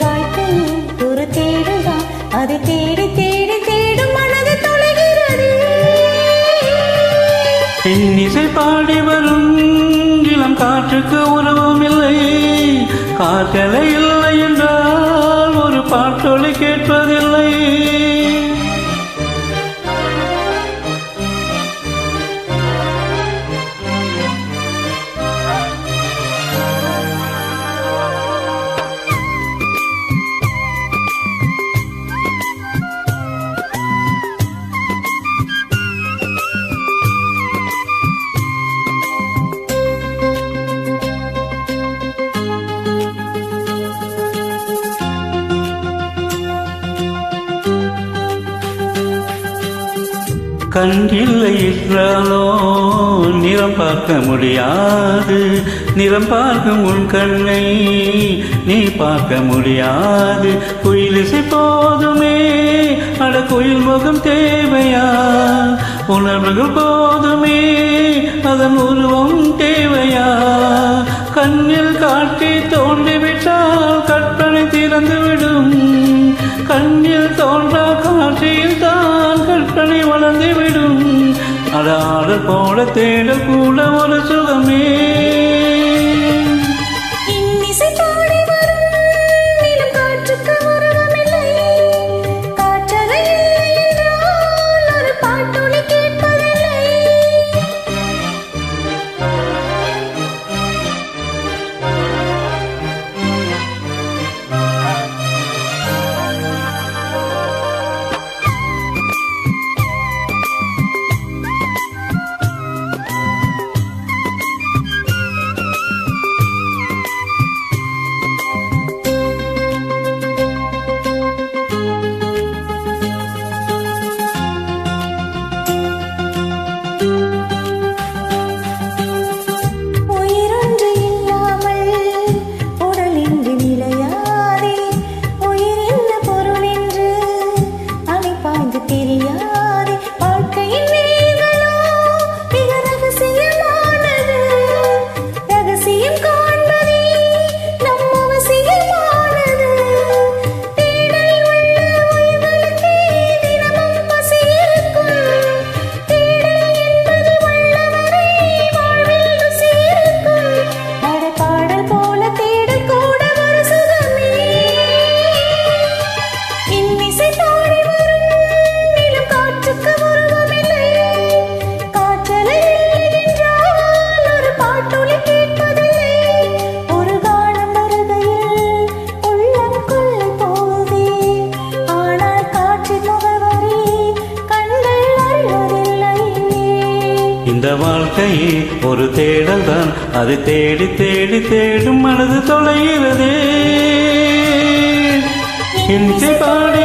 வாழ்க்கையில் ஒரு தேடுதான் அதை தேடி தேடி தேடும் மனது தொலைகிறது. பெண்ணிசை பாடி வரும் இளம் காற்றுக்கு உருவம் காற்றலை கண் இல்லை நிறம் பார்க்க முடியாது. நிறம் பார்க்கும் உன் கண்ணை நீ பார்க்க முடியாது. குயிலிசை போதுமே அட குயில் முகம் தேவையா? உணர்வுகள் போதுமே அதன் உருவம் தேவையா? கண்ணில் காட்டி தோன்றிவிட்டால் கற்பனை திறந்துவிடும். கண்ணில் தோன்றா காட்சியில் வளர்ந்து விடும். வளர்ந்துவிடும் அடாடல் போல தேடல் கூட ஒரு சுகமே. வாழ்க்கையே ஒரு தேடல் தான் அது தேடி தேடி தேடும் மனது தொலைகிறதே இன்றை பாடி